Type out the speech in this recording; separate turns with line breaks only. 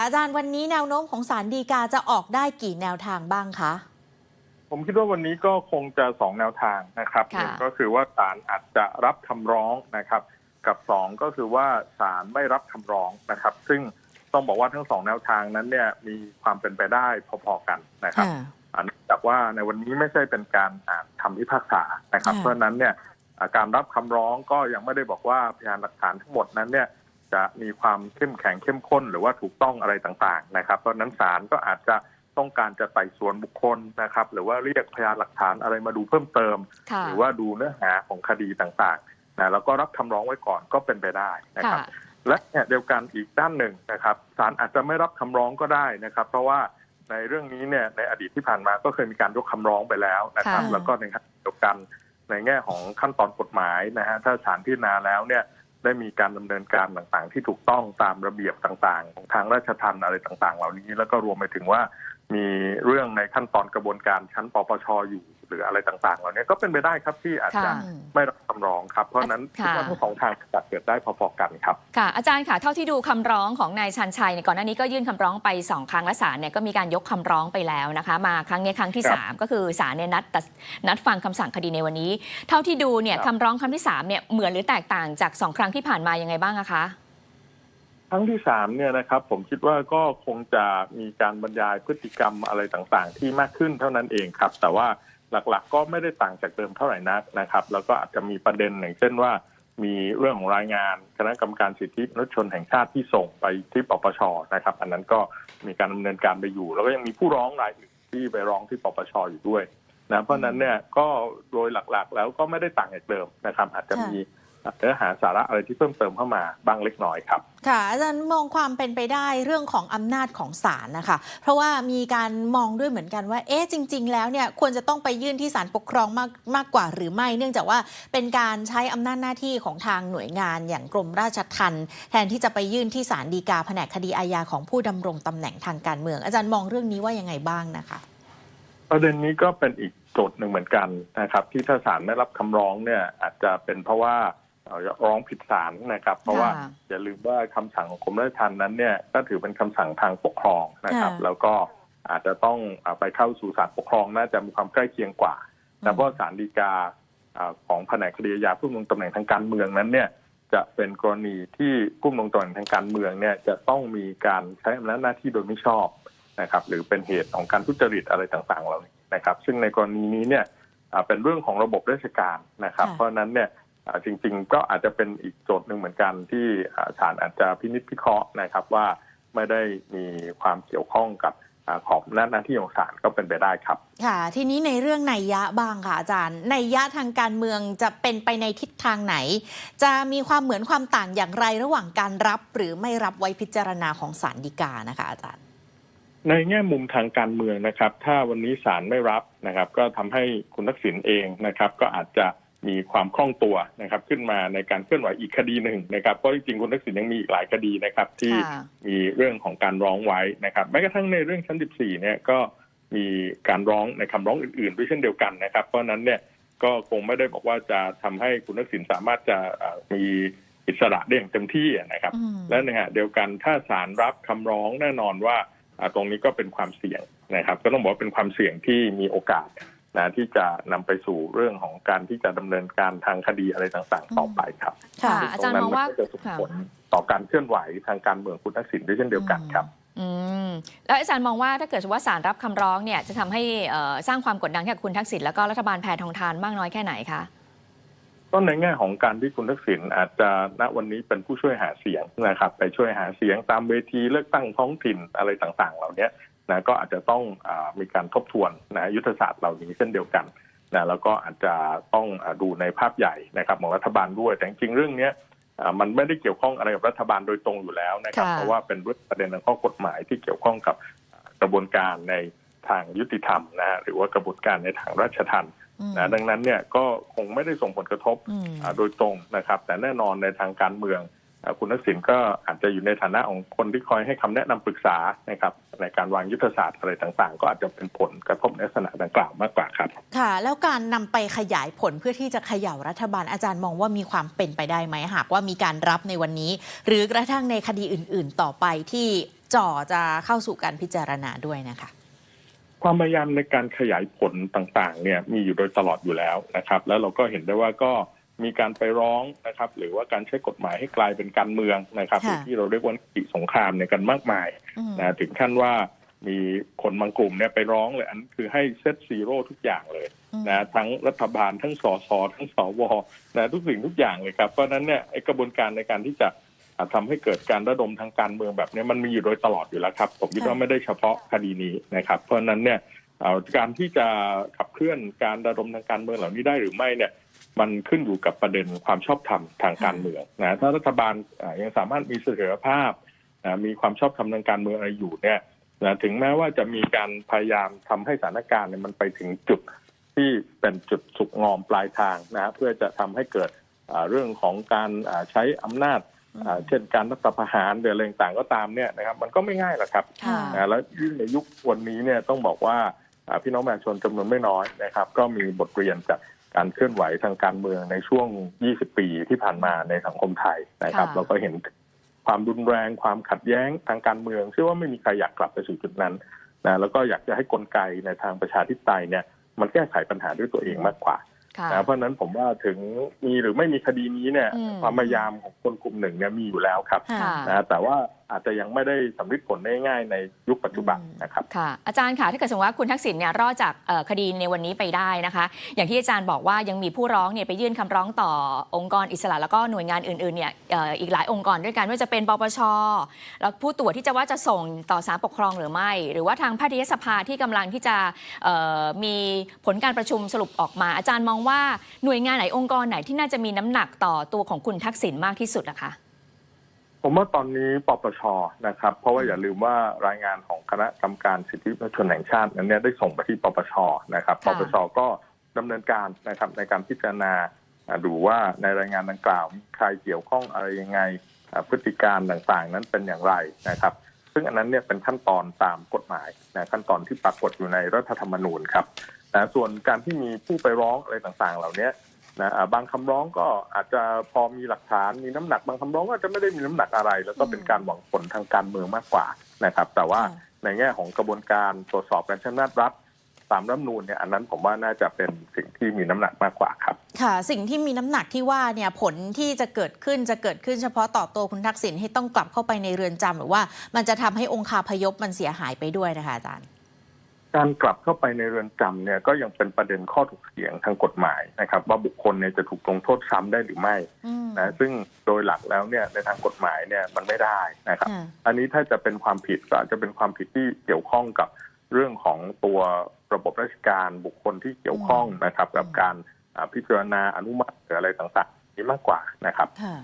อาจารย์วันนี้แนวโน้มของสารดีกาจะออกได้กี่แนวทางบ้างคะ
ผมคิดว่าวันนี้ก็คงจะสองแนวทางนะครับ
ค่ะ
หนึ่งก็คือว่าศาลอาจจะรับคำร้องนะครับ กับสองก็คือว่าศาลไม่รับคำร้องนะครับ ซึ่งต้องบอกว่าทั้งสองแนวทางนั้นเนี่ยมีความเป็นไปได้พอๆกันนะครับอันเนื่องจากว่าในวันนี้ไม่ใช่เป็นการอ่านคำพิพากษานะครับ
ค่ะ
เพราะฉะนั้นเนี่ยอ่าการรับคำร้องก็ยังไม่ได้บอกว่าพยานหลักฐานทั้งหมดนั้นเนี่ย จะมีความเข้มแข็งเข้มข้น หรือว่าถูกต้องอะไรต่างๆนะครับ เพราะฉะนั้นศาลก็อาจจะต้องการจะไต่สวนบุคคลนะครับ หรือว่าเรียกพยานหลักฐานอะไรมาดูเพิ่มเติม
ค่ะ
หรือว่าดูเนื้อหาของคดีต่างๆนะแล้วก็รับคำร้องไว้ก่อนก็เป็นไปได้นะครับ
ค่ะ
และเนี่ยเดียวกันอีกด้านหนึ่งนะครับศาลอาจจะไม่รับคำร้องก็ได้นะครับ เพราะว่าในเรื่องนี้เนี่ยในอดีตที่ผ่านมาก็เคยมีการยกคำร้องไปแล้วนะครับ
ค่ะ
แล้วก็ในขณะเดียวกันในแง่ของขั้นตอนกฎหมายนะฮะถ้าศาลพิจารณาแล้วเนี่ย ได้มีการดำเนินการต่างๆ ที่ถูกต้องตามระเบียบต่างๆของทางราชทัณฑ์อะไรต่างๆ เหล่านี้ แล้วก็รวมไปถึงว่ามีเรื่องในขั้นตอนกระบวนการชั้นปปชอยู่ หรืออะไรต่างๆเหล่านี้ก็เป็นไปได้ครับที่อาจจะ
ค่ะ
ไม่รับคำร้องครับ เพราะฉะนั้นคิดว่าทั้งสองทางจะเกิดได้พอๆกันครับ
ค่ะ อาจารย์ค่ะ เท่าที่ดูคำร้องของนายชันชัยเนี่ยก่อนหน้านี้ก็ยื่นคำร้องไปสองครั้งและศาลเนี่ยก็มีการยกคำร้องไปแล้วนะคะ มาครั้งนี้ครั้งที่
ครับ
สามก็คือศาลเนี่ยนัดตัดนัดฟังคำสั่งคดีในวันนี้ เท่าที่ดูเนี่ย
ครับ
คำร้องครั้งที่สามเนี่ยเหมือนหรือแตกต่างจากสองครั้งที่ผ่านมายังไงบ้างอะคะ
ครั้งที่สามเนี่ยนะครับผมคิดว่าก็คงจะมีการบรรยายพฤติกรรมอะไรต่างๆ ที่มากขึ้นเท่านั้นเองครับ แต่ว่า หลักๆ ก็ไม่ได้ต่างจากเดิมเท่าไหร่นักนะครับ แล้วก็อาจจะมีประเด็นอย่างเช่นว่า มีเรื่องของรายงานคณะกรรมการสิทธิมนุษยชนแห่งชาติที่ส่งไปที่ปปชนะครับ อันนั้นก็มีการดำเนินการไปอยู่ แล้วก็ยังมีผู้ร้องรายอื่นที่ไปร้องที่ปปชอยู่ด้วยนะเพราะนั้นเนี่ยก็โดยหลักๆ แล้วก็ไม่ได้ต่างจากเดิมนะครับ อาจจะมี เนื้อหาสาระอะไรที่เพิ่มเติมเข้ามาบ้างเล็กน้อยครับ
ค่ะ อาจารย์มองความเป็นไปได้เรื่องของอำนาจของศาลนะคะ เพราะว่ามีการมองด้วยเหมือนกันว่า เอ๊ะจริง ๆ แล้วเนี่ยควรจะต้องไปยื่นที่ศาลปกครองมากมากกว่าหรือไม่ เนื่องจากว่าเป็นการใช้อำนาจหน้าที่ของทางหน่วยงานอย่างกรมราชทัณฑ์แทนที่จะไปยื่นที่ศาลฎีกาแผนกคดีอาญาของผู้ดำรงตำแหน่งทางการเมือง อาจารย์มองเรื่องนี้ว่ายังไงบ้างนะคะ
ประเด็นนี้ก็เป็นอีกโจทย์หนึ่งเหมือนกันนะครับ ที่ถ้าศาลไม่รับคำร้องเนี่ยอาจจะเป็นเพราะว่าเอ่อ ร้องผิดศาลนะครับ เพราะว่า
ค่ะ
อย่าลืมว่าคำสั่งของกรมราชทัณฑ์นั้นเนี่ยก็ถือเป็นคำสั่งทางปกครองนะครับ
ค่ะ
แล้วก็อาจจะต้องอ่าไปเข้าสู่ศาลปกครองน่าจะมีความใกล้เคียงกว่าแต่เพราะศาลฎีกาอ่าของแผนกคดีอาญาผู้ดำรงตำแหน่งทางการเมืองนั้นเนี่ยจะเป็นกรณีที่ผู้ดำรงตำแหน่งทางการเมืองเนี่ยจะต้องมีการใช้อำนาจหน้าที่โดยไม่ชอบนะครับ หรือเป็นเหตุของการทุจริตอะไรต่างๆเหล่านี้นะครับ ซึ่งในกรณีนี้เนี่ยอ่าเป็นเรื่องของระบบราชการนะครับ
ค่ะ
เพราะฉะนั้นเนี่ยอ่า จริง ๆ ก็อาจจะเป็นอีกโจทย์หนึ่งเหมือนกันที่อ่าศาลอาจจะพินิจพิเคราะห์นะครับว่าไม่ได้มีความเกี่ยวข้องกับอ่าของหน้าหน้าที่ของศาลก็เป็นไปได้ครับ
ค่ะ ทีนี้ในเรื่องนัยยะบ้างค่ะอาจารย์นัยยะทางการเมืองจะเป็นไปในทิศทางไหน จะมีความเหมือนความต่างอย่างไรระหว่างการรับหรือไม่รับไว้พิจารณาของศาลฎีกานะคะ อาจารย์
ในแง่มุมทางการเมืองนะครับ ถ้าวันนี้ศาลไม่รับนะครับ ก็ทำให้คุณทักษิณเองนะครับ ก็อาจจะ มีความคล่องตัวนะครับขึ้นมาในการเคลื่อนไหวอีกคดีหนึ่งนะครับเพราะจริงๆคุณทักษิณยังมีอีกหลายคดีนะครับที่
ค่ะ
มีเรื่องของการร้องไว้นะครับแม้กระทั่งในเรื่องชั้น 14 เนี่ยก็มีการร้องในคำร้องอื่นๆด้วยเช่นเดียวกันนะครับ เพราะฉะนั้นเนี่ยก็คงไม่ได้บอกว่าจะทำให้คุณทักษิณสามารถจะเอ่อมีอิสระได้อย่างเต็มที่นะครับ
อืม
และในขณะเดียวกันถ้าศาลรับคำร้องแน่นอนว่าอ่าตรงนี้ก็เป็นความเสี่ยงนะครับ ก็ต้องบอกว่าเป็นความเสี่ยงที่มีโอกาส นะที่จะนำไปสู่เรื่องของการที่จะดำเนินการทางคดีอะไรต่างๆ ต่อไปครับ
ค่ะ
อาจารย์มองว่า
ตนั้นนก็จะส่งผลต่อการเคลื่อนไหวทางการเมืองคุณทักษิณด้วยเช่นเดียวกันครับ
อืมแล้วอาจารย์มองว่าถ้าเกิดว่าศาลรับคำร้องเนี่ยจะทำให้เอ่อสร้างความกดดันให้กับคุณทักษิณแล้วก็รัฐบาลแพทองทานมากน้อยแค่ไหนคะ
ก็ในแง่ของการที่คุณทักษิณอาจจะณวันนี้เป็นผู้ช่วยหาเสียงนะครับ ไปช่วยหาเสียงตามเวทีเลือกตั้งท้องถิ่นอะไรต่างๆ เหล่านี้ นะก็อาจจะต้องอามีการทบทวนนะยุทธศาสตร์เหล่านี้เช่นเดียวกันนะแล้วก็อาจจะต้องอาดูในภาพใหญ่นะครับของรัฐบาลด้วย แต่จริงๆเรื่องเนี้ยอ่ามันไม่ได้เกี่ยวข้องอะไรกับรัฐบาลโดยตรงอยู่แล้วนะครับ
ค่ะ
เพราะว่าเป็นเรื่องประเด็นทางข้อกฎหมายที่เกี่ยวข้องกับกระบวนการในทางยุติธรรมนะฮะหรือว่ากระบวนการในทางราชทัณฑ์
อืม
นะดังนั้นเนี่ยก็คงไม่ได้ส่งผลกระทบ
อืม
อ่าโดยตรงนะครับ แต่แน่นอนในทางการเมืองอ่า คุณทักษิณก็อาจจะอยู่ในฐานะของคนที่คอยให้คำแนะนำปรึกษานะครับในการวางยุทธศาสตร์อะไรต่างๆ ก็อาจจะเป็นผลกระทบในลักษณะดังกล่าวมากกว่าครับ
ค่ะ แล้วการนำไปขยายผลเพื่อที่จะเขย่ารัฐบาลอาจารย์มองว่ามีความเป็นไปได้ไหมหากว่ามีการรับในวันนี้ หรือกระทั่งในคดีอื่น ๆ ต่อไปที่จ่อจะเข้าสู่การพิจารณาด้วยนะคะ
ความพยายามในการขยายผลต่างๆ เนี่ยมีอยู่โดยตลอดอยู่แล้วนะครับ แล้วเราก็เห็นได้ว่าก็ มีการไปร้องนะครับ หรือว่าการใช้กฎหมายให้กลายเป็นการเมืองนะครับ
ค่ะ
ที่เราเรียกว่านิติสงครามเนี่ยกันมากมาย
อืม
นะถึงขั้นว่ามีคนบางกลุ่มเนี่ยไปร้องเลยอันคือให้เซตซีโร่ทุกอย่างเลย
อืม
นะทั้งรัฐบาลทั้งสสทั้งสวนะทุกสิ่งทุกอย่างเลยครับเพราะฉะนั้นเนี่ยไอกระบวนการในการที่จะอ่าทำให้เกิดการระดมทางการเมืองแบบเนี้ยมันมีอยู่โดยตลอดอยู่แล้วครับ ผมคิดว่าไม่ได้เฉพาะคดีนี้นะครับ เพราะฉะนั้นเนี่ยเอ่อการที่จะขับเคลื่อนการระดมทางการเมืองเหล่านี้ได้หรือไม่เนี่ย มันขึ้นอยู่กับประเด็นความชอบธรรมทางการเมืองนะถ้ารัฐบาลอ่ายังสามารถมีเสถียรภาพนะมีความชอบธรรมทางการเมืองอะไรอยู่เนี่ยนะถึงแม้ว่าจะมีการพยายามทำให้สถานการณ์เนี่ยมันไปถึงจุดที่เป็นจุดสุกงอมปลายทางนะเพื่อจะทำให้เกิดอ่าเรื่องของการอ่าใช้อำนาจอ่าเช่นการรัฐประหารหรืออะไรต่างๆก็ตามเนี่ยนะครับ มันก็ไม่ง่ายหรอกครับ
ค่ะ
นะแล้วยิ่งในยุควันนี้เนี่ยต้องบอกว่าอ่าพี่น้องประชาชนจำนวนไม่น้อยนะครับ ก็มีบทเรียนจาก การเคลื่อนไหวทางการเมืองในช่วง 20 ปีที่ผ่านมาในสังคมไทยนะครับ
ค่ะ
เราก็เห็นความรุนแรงความขัดแย้งทางการเมืองเชื่อว่าไม่มีใครอยากกลับไปสู่จุดนั้นนะแล้วก็อยากจะให้กลไกในทางประชาธิปไตยเนี่ยมันแก้ไขปัญหาด้วยตัวเองมากกว่า
ค่ะ
นะเพราะฉะนั้นผมว่าถึงมีหรือไม่มีคดีนี้เนี่ย
อืม
ความพยายามของคนกลุ่มหนึ่งเนี่ยมีอยู่แล้วครับ
ค่ะ
นะแต่ว่า อาจจะยังไม่ได้สำเร็จผลได้ง่ายในยุคปัจจุบัน
อืม
นะครับ
ค่ะอาจารย์ค่ะถ้าเกิดสมมติว่าคุณทักษิณเนี่ยรอดจากเอ่อคดีในวันนี้ไปได้นะคะ อย่างที่อาจารย์บอกว่ายังมีผู้ร้องเนี่ยไปยื่นคำร้องต่อองค์กรอิสระแล้วก็หน่วยงานอื่นๆเนี่ยเอ่ออีกหลายองค์กรด้วยกันไม่ว่าจะเป็นปปชแล้วผู้ตรวจที่จะว่าจะส่งต่อศาลปกครองหรือไม่ หรือว่าทางแพทยสภาที่กำลังที่จะเอ่อมีผลการประชุมสรุปออกมา อาจารย์มองว่าหน่วยงานไหนองค์กรไหนที่น่าจะมีน้ำหนักต่อตัวของคุณทักษิณมากที่สุดอะคะ
ผมว่าตอนนี้ปปชนะครับ เพราะว่าอย่าลืมว่ารายงานของคณะกรรมการสิทธิมนุษยชนแห่งชาตินั้นเนี่ยได้ส่งไปที่ปปชนะครับป
ค่ะ
ปชก็ดำเนินการนะครับในการพิจารณาอ่าดูว่าในรายงานดังกล่าวมีใครเกี่ยวข้องอะไรยังไงอ่าพฤติการต่างๆ นั้นเป็นอย่างไรนะครับ ซึ่งอันนั้นเนี่ยเป็นขั้นตอนตามกฎหมายนะขั้นตอนที่ปรากฏอยู่ในรัฐธรรมนูญครับนะส่วนการที่มีผู้ไปร้องอะไรต่างๆ เหล่านี้ นะอ่าบางคำร้องก็อาจจะพอมีหลักฐานมีน้ำหนักบางคำร้องก็อาจจะไม่ได้มีน้ำหนักอะไร แล้วก็เป็นการหวังผลทางการเมืองมากกว่านะครับ แต่ว่า
ค่ะ
ในแง่ของกระบวนการตรวจสอบการใช้อำนาจรัฐตามรัฐธรรมนูญเนี่ยอันนั้นผมว่าน่าจะเป็นสิ่งที่มีน้ำหนักมากกว่าครับ
ค่ะ สิ่งที่มีน้ำหนักที่ว่าเนี่ยผลที่จะเกิดขึ้นจะเกิดขึ้นเฉพาะต่อตัวคุณทักษิณให้ต้องกลับเข้าไปในเรือนจำหรือว่ามันจะทำให้องคาพยพมันเสียหายไปด้วยนะคะอาจารย์
การกลับเข้าไปในเรือนจำเนี่ยก็ยังเป็นประเด็นข้อถกเถียงทางกฎหมายนะครับ ว่าบุคคลเนี่ยจะถูกลงโทษซ้ำได้หรือไม่
อืม
นะซึ่งโดยหลักแล้วเนี่ยในทางกฎหมายเนี่ยมันไม่ได้นะครับ
ค่ะ
อันนี้ถ้าจะเป็นความผิดก็อาจจะเป็นความผิดที่เกี่ยวข้องกับเรื่องของตัวระบบราชการบุคคลที่เกี่ยวข้องนะครับ กับการอ่าพิจารณาอนุมัติหรืออะไรต่างๆนี้มากกว่านะครับ
ค่ะ